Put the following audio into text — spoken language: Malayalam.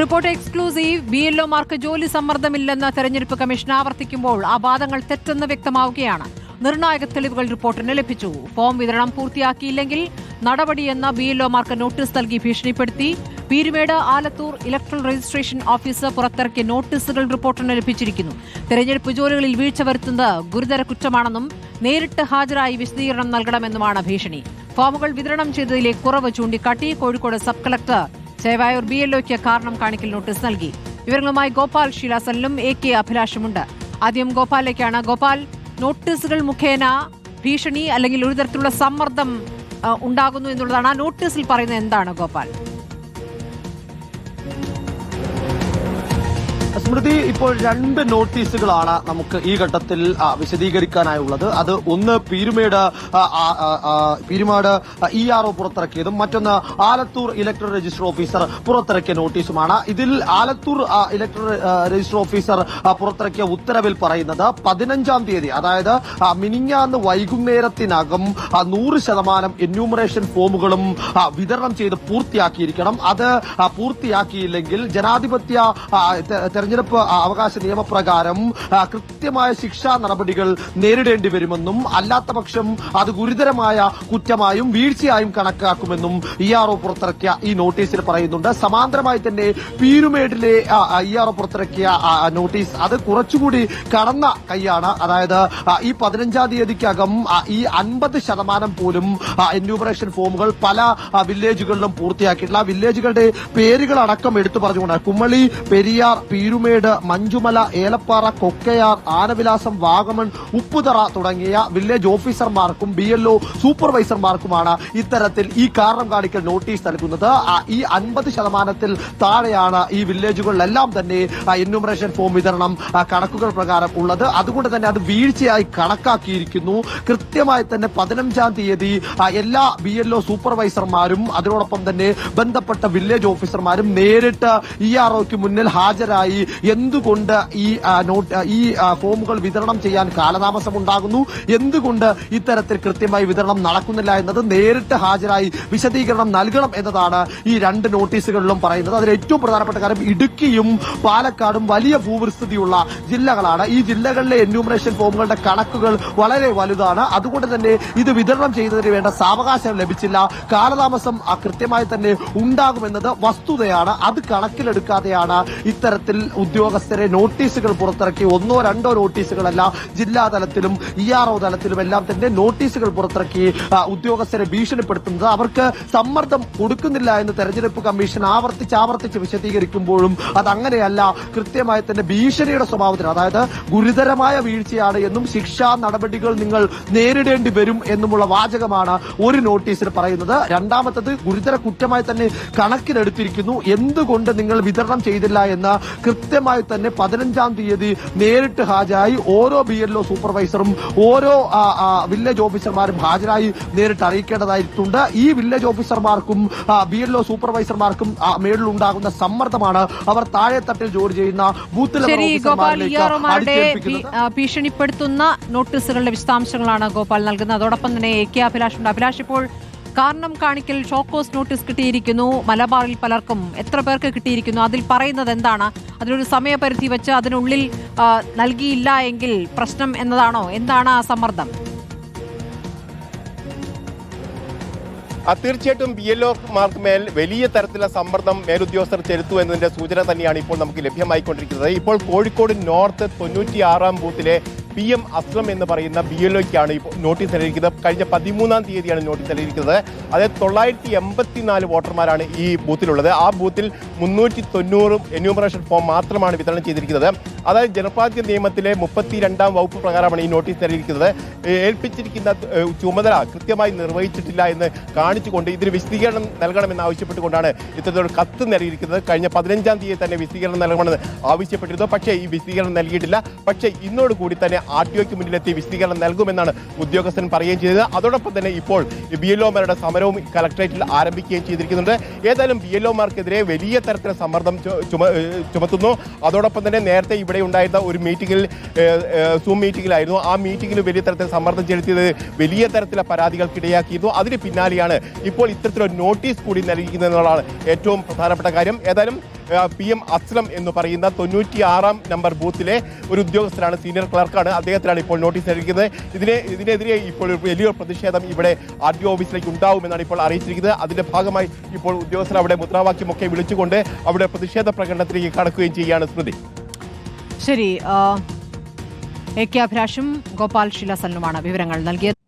Report exclusive. ബി എൽഒമാർക്ക് ജോലി സമ്മർദ്ദമില്ലെന്ന് തെരഞ്ഞെടുപ്പ് കമ്മീഷൻ ആവർത്തിക്കുമ്പോൾ ആ വാദങ്ങൾ തെറ്റെന്ന് വ്യക്തമാവുകയാണ്. നിർണായക തെളിവുകൾ റിപ്പോർട്ടിന് ലഭിച്ചു. ഫോം വിതരണം പൂർത്തിയാക്കിയില്ലെങ്കിൽ നടപടിയെന്ന ബി എൽഒമാർക്ക് നോട്ടീസ് നൽകി ഭീഷണിപ്പെടുത്തി. Peermade Alathur electoral registration officer പുറത്തിറക്കിയ നോട്ടീസുകൾ റിപ്പോർട്ടിന് ലഭിച്ചിരിക്കുന്നു. തെരഞ്ഞെടുപ്പ് ജോലികളിൽ വീഴ്ച വരുത്തുന്നത് ഗുരുതര കുറ്റമാണെന്നും നേരിട്ട് ഹാജരായി വിശദീകരണം നൽകണമെന്നുമാണ് ഭീഷണി. ഫോമുകൾ വിതരണം ചെയ്തതിലെ കുറവ് ചൂണ്ടിക്കാട്ടി Kozhikode sub collector Chevayur B എൽഒയ്ക്ക് കാരണം കാണിക്കൽ നോട്ടീസ് നൽകി. വിവരങ്ങളുമായി ഗോപാൽ ശീലാസനിലും എ കെ അഭിലാഷമുണ്ട്. ആദ്യം ഗോപാലിലേക്കാണ്. ഗോപാൽ നോട്ടീസുകൾ മുഖേന ഭീഷണി അല്ലെങ്കിൽ ഒരു തരത്തിലുള്ള സമ്മർദ്ദം ഉണ്ടാകുന്നു എന്നുള്ളതാണ്. ആ നോട്ടീസിൽ പറയുന്നത് എന്താണ് ഗോപാൽ? സ്മൃതി ഇപ്പോൾ രണ്ട് നോട്ടീസുകളാണ് നമുക്ക് ഈ ഘട്ടത്തിൽ വിശദീകരിക്കാനായുള്ളത്. അത് ഒന്ന് Peermade Peermade E R O പുറത്തിറക്കിയതും മറ്റൊന്ന് ആലത്തൂർ ഇലക്ടറൽ രജിസ്റ്റർ ഓഫീസർ പുറത്തിറക്കിയ നോട്ടീസുമാണ്. ഇതിൽ ആലത്തൂർ ഇലക്ട്രൽ രജിസ്റ്റർ ഓഫീസർ പുറത്തിറക്കിയ ഉത്തരവിൽ പറയുന്നത് പതിനഞ്ചാം തീയതി അതായത് മിനിഞ്ഞാന്ന് വൈകുന്നേരത്തിനകം നൂറ് ശതമാനം എന്യൂമറേഷൻ ഫോമുകളും വിതരണം ചെയ്ത് പൂർത്തിയാക്കിയിരിക്കണം. അത് പൂർത്തിയാക്കിയില്ലെങ്കിൽ ജനാധിപത്യ ആ, തെ- തെരഞ്ഞെടുപ്പ് അവകാശ നിയമപ്രകാരം കൃത്യമായ ശിക്ഷാ നടപടികൾ നേരിടേണ്ടി വരുമെന്നും അല്ലാത്ത പക്ഷം അത് ഗുരുതരമായ കുറ്റമായും വീഴ്ചയായും കണക്കാക്കുമെന്നും ഇ ആർ ഒ പുറത്തിറക്കിയ ഈ നോട്ടീസിൽ പറയുന്നുണ്ട്. സമാന്തരമായി തന്നെ പീരുമേഡിലെ ഇ ആർ ഒ പുറത്തിറക്കിയ നോട്ടീസ് അത് കുറച്ചുകൂടി കടന്ന കൈയാണ്. അതായത് ഈ പതിനഞ്ചാം തീയതിക്കകം ഈ അൻപത് ശതമാനം പോലും എന്യൂമറേഷൻ ഫോമുകൾ പല വില്ലേജുകളിലും പൂർത്തിയാക്കിയിട്ടില്ല. വില്ലേജുകളുടെ പേരുകൾ അടക്കം എടുത്തു പറഞ്ഞുകൊണ്ട് കുമ്മളി പെരിയാർ പീരുമേട് മഞ്ചുമല ഏലപ്പാറ കൊക്കയാർ ആനവിലാസം വാഗമൺ ഉപ്പുതറ തുടങ്ങിയ വില്ലേജ് ഓഫീസർമാർക്കും ബി എൽഒ സൂപ്പർവൈസർമാർക്കുമാണ് ഇത്തരത്തിൽ ഈ കാരണം കാണിക്കൽ നോട്ടീസ് നൽകുന്നത്. ഈ അൻപത് ശതമാനത്തിൽ താഴെയാണ് ഈ വില്ലേജുകളിലെല്ലാം തന്നെ എന്യൂമറേഷൻ ഫോം വിതരണം കണക്കുകൾ പ്രകാരം ഉള്ളത്. അതുകൊണ്ട് തന്നെ അത് വീഴ്ചയായി കണക്കാക്കിയിരിക്കുന്നു. കൃത്യമായി തന്നെ പതിനഞ്ചാം തീയതി എല്ലാ ബി എൽഒ സൂപ്പർവൈസർമാരും അതിനോടൊപ്പം തന്നെ ബന്ധപ്പെട്ട വില്ലേജ് ഓഫീസർമാരും നേരിട്ട് ഇ ആർ ഒക്ക് മുന്നിൽ ഹാജരായി എന്തുകൊണ്ട് ഈ നോട്ട് ഈ ഫോമുകൾ വിതരണം ചെയ്യാൻ കാലതാമസം ഉണ്ടാകുന്നു എന്തുകൊണ്ട് ഇത്തരത്തിൽ കൃത്യമായി വിതരണം നടക്കുന്നില്ല എന്നത് നേരിട്ട് ഹാജരായി വിശദീകരണം നൽകണം എന്നതാണ് ഈ രണ്ട് നോട്ടീസുകളിലും പറയുന്നത്. അതിൽ ഏറ്റവും പ്രധാനപ്പെട്ട കാര്യം ഇടുക്കിയും പാലക്കാടും വലിയ ഭൂവിസ്തൃതിയുള്ള ജില്ലകളാണ്. ഈ ജില്ലകളിലെ എന്യൂമറേഷൻ ഫോമുകളുടെ കണക്കുകൾ വളരെ വലുതാണ്. അതുകൊണ്ട് തന്നെ ഇത് വിതരണം ചെയ്യുന്നതിന് വേണ്ട സാവകാശം ലഭിച്ചില്ല. കാലതാമസം കൃത്യമായി തന്നെ ഉണ്ടാകുമെന്നത് വസ്തുതയാണ്. അത് കണക്കിലെടുക്കാതെയാണ് ഇത്തരത്തിൽ ഉദ്യോഗസ്ഥരെ നോട്ടീസുകൾ പുറത്തിറക്കി. ഒന്നോ രണ്ടോ നോട്ടീസുകളല്ല ജില്ലാ തലത്തിലും ഇ ആർ ഒ തലത്തിലും എല്ലാം തന്നെ നോട്ടീസുകൾ പുറത്തിറക്കി ഉദ്യോഗസ്ഥരെ ഭീഷണിപ്പെടുത്തുന്നത്. അവർക്ക് സമ്മർദ്ദം കൊടുക്കുന്നില്ല എന്ന് തെരഞ്ഞെടുപ്പ് കമ്മീഷൻ ആവർത്തിച്ച് ആവർത്തിച്ച് വിശദീകരിക്കുമ്പോഴും അത് അങ്ങനെയല്ല കൃത്യമായി തന്നെ ഭീഷണിയുടെ സ്വഭാവത്തിൽ അതായത് ഗുരുതരമായ വീഴ്ചയാണ് എന്നും ശിക്ഷാ നടപടികൾ നിങ്ങൾ നേരിടേണ്ടി വരും എന്നുമുള്ള വാചകമാണ് ഒരു നോട്ടീസിൽ പറയുന്നത്. രണ്ടാമത്തത് ഗുരുതര കുറ്റമായി തന്നെ കണക്കിലെടുത്തിരിക്കുന്നു. എന്തുകൊണ്ട് നിങ്ങൾ വിതരണം ചെയ്തില്ല എന്ന് കൃത്യമായി തന്നെ പതിനഞ്ചാം തീയതി നേരിട്ട് ഹാജരായി ഓരോ ബി എൽഒ സൂപ്പർവൈസറും ഓരോ വില്ലേജ് ഓഫീസർമാരും ഹാജരായി നേരിട്ട് അറിയിക്കേണ്ടതായിട്ടുണ്ട്. ഈ വില്ലേജ് ഓഫീസർമാർക്കും ബി എൽഒ സൂപ്പർവൈസർമാർക്കും ആ, മേളിലുണ്ടാകുന്ന സമ്മർദ്ദമാണ് അവർ താഴെത്തട്ടിൽ ജോലി ചെയ്യുന്ന ബൂത്ത് ലെവൽ ഓഫീസർമാരിലേക്ക് ഭീഷണിപ്പെടുത്തുന്ന നോട്ടീസുകളുടെ വിശദാംശങ്ങളാണ് ഗോപാൽ നൽകുന്നത്. അതോടൊപ്പം തന്നെ എ കെ അഭിലാഷുണ്ട്. അഭിലാഷ് ഇപ്പോൾ കാരണം കാണിക്കൽ ഷോക്കോസ് നോട്ടീസ് കിട്ടിയിരിക്കുന്നു. മലബാറിൽ പലർക്കും എത്ര പേർക്ക് കിട്ടിയിരിക്കുന്നു? അതിൽ പറയുന്നത് എന്താണ്? അതിനൊരു സമയപരിധി വെച്ച് അതിനുള്ളിൽ നൽകിയില്ല എങ്കിൽ പ്രശ്നം എന്നതാണോ? എന്താണ് ആ സമ്മർദ്ദം? തീർച്ചയായിട്ടും ബി എൽ ഒമാർക്ക് മേൽ വലിയ തരത്തിലുള്ള സമ്മർദ്ദം മേലുദ്യോഗസ്ഥർ ചെലുത്തു എന്നതിന്റെ സൂചന തന്നെയാണ് ഇപ്പോൾ നമുക്ക് ലഭ്യമായിക്കൊണ്ടിരിക്കുന്നത്. ഇപ്പോൾ കോഴിക്കോട് നോർത്ത് തൊണ്ണൂറ്റിയാറാം ബൂത്തിലെ പി എം അസ്ലം എന്ന് പറയുന്ന ബി എൽ ഒക്കാണ് ഇപ്പോൾ നോട്ടീസ് നൽകിയിരിക്കുന്നത്. കഴിഞ്ഞ പതിമൂന്നാം തീയതിയാണ് നോട്ടീസ് നൽകിയിരിക്കുന്നത്. അതായത് തൊള്ളായിരത്തി എൺപത്തിനാല് വോട്ടർമാരാണ് ഈ ബൂത്തിലുള്ളത്. ആ ബൂത്തിൽ മുന്നൂറ്റി തൊണ്ണൂറും എന്യൂമറേഷൻ ഫോം മാത്രമാണ് വിതരണം ചെയ്തിരിക്കുന്നത്. അതായത് ജനപ്രാതിനിധ്യ നിയമത്തിലെ മുപ്പത്തിരണ്ടാം വകുപ്പ് പ്രകാരമാണ് ഈ നോട്ടീസ് നൽകിയിരിക്കുന്നത്. ഏൽപ്പിച്ചിരിക്കുന്ന ചുമതല കൃത്യമായി നിർവഹിച്ചിട്ടില്ല എന്ന് കാണിച്ചുകൊണ്ട് ഇതിന് വിശദീകരണം നൽകണമെന്ന് ആവശ്യപ്പെട്ടുകൊണ്ടാണ് ഇത്തരത്തിലൊരു കത്ത് നൽകിയിരിക്കുന്നത്. കഴിഞ്ഞ പതിനഞ്ചാം തീയതി തന്നെ വിശദീകരണം നൽകണമെന്ന് ആവശ്യപ്പെട്ടിരുന്നു. പക്ഷേ ഈ വിശദീകരണം നൽകിയിട്ടില്ല. പക്ഷേ ഇന്നോട് കൂടി തന്നെ ആർ ടി ഒക്ക് മുന്നിലെത്തി വിശദീകരണം നൽകുമെന്നാണ് ഉദ്യോഗസ്ഥൻ പറയുകയും ചെയ്തത്. അതോടൊപ്പം തന്നെ ഇപ്പോൾ ബി എൽ ഒമാരുടെ സമരവും കലക്ടറേറ്റിൽ ആരംഭിക്കുകയും ചെയ്തിരിക്കുന്നുണ്ട്. ഏതായാലും ബി എൽ ഒമാർക്കെതിരെ വലിയ തരത്തിലുള്ള സമ്മർദ്ദം ചുമത്തുന്നു. അതോടൊപ്പം തന്നെ നേരത്തെ ഇവിടെ ഉണ്ടായിരുന്ന ഒരു മീറ്റിംഗിൽ സൂം മീറ്റിംഗിലായിരുന്നു ആ മീറ്റിംഗിൽ വലിയ തരത്തിൽ സമ്മർദ്ദം ചെലുത്തിയത് വലിയ തരത്തിലുള്ള പരാതികൾക്കിടയാക്കിയിരുന്നു. അതിന് പിന്നാലെയാണ് ഇപ്പോൾ ഇത്തരത്തിലൊരു നോട്ടീസ് കൂടി നൽകിക്കുന്നത് എന്നുള്ളതാണ് ഏറ്റവും പ്രധാനപ്പെട്ട കാര്യം. ഏതായാലും പി എം അസ്ലം എന്ന് പറയുന്ന തൊണ്ണൂറ്റി ആറാം നമ്പർ ബൂത്തിലെ ഒരു ഉദ്യോഗസ്ഥനാണ് സീനിയർ ക്ലർക്കാണ് അദ്ദേഹത്തിനാണ് ഇപ്പോൾ നോട്ടീസ് നൽകിയത്. ഇതിനെ ഇതിനെതിരെ ഇപ്പോൾ വലിയ പ്രതിഷേധം ഇവിടെ ആർ ഡി ഓഫീസിലേക്ക് ഉണ്ടാവുമെന്നാണ് ഇപ്പോൾ അറിയിച്ചിരിക്കുന്നത്. അതിന്റെ ഭാഗമായി ഇപ്പോൾ ഉദ്യോഗസ്ഥർ അവിടെ മുദ്രാവാക്യമൊക്കെ വിളിച്ചുകൊണ്ട് അവിടെ പ്രതിഷേധ പ്രകടനത്തിലേക്ക് കടക്കുകയും ചെയ്യുകയാണ് സ്മൃതി. ശരി എ കെ അഭിലാഷും ഗോപാൽ ശിലാസനുമാണ് വിവരങ്ങൾ നൽകിയത്.